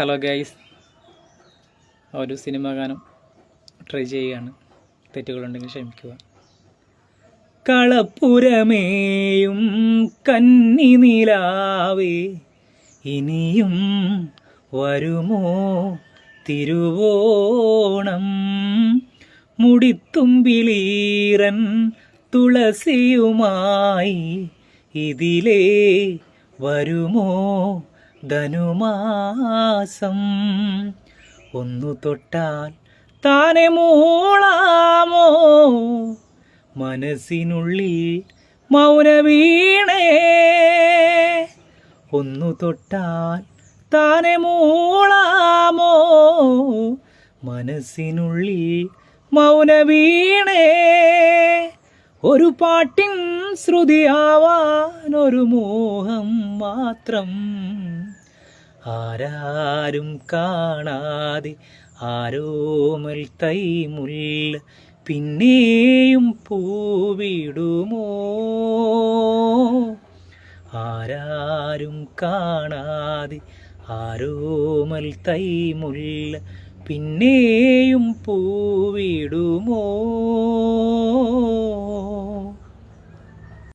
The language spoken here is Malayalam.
ഹലോ ഗൈസ് ഒരു സിനിമ ഗാനം ട്രൈ ചെയ്യുകയാണ്. തെറ്റുകളുണ്ടെങ്കിൽ ക്ഷമിക്കുക. കളപ്പുരമേയും കന്നി നിലാവേ ഇനിയും വരുമോ തിരുവോണം? മുടിത്തുമ്പിലീറൻ തുളസിയുമായി ഇതിലേ വരുമോ ധനുമാസം. ഒന്നു തൊട്ടാൽ താനെ മൂളാമോ? മനസ്സിനുള്ളിൽ മൗനവീണേ. ഒന്നു തൊട്ടാൽ താനെ മൂളാമോ? മനസ്സിനുള്ളിൽ മൗനവീണേ. ഒരു പാട്ടിൻ ശ്രുതിയാവാൻ ഒരു മോഹം മാത്രം. ആരാരും കാണാതെ ആരോമൽ തൈമുല്ല പിന്നെയും പൂവിടുമോ? ആരാരും കാണാതെ ആരോമൽ തൈമുല്ല പിന്നെയും പൂവിടുമോ?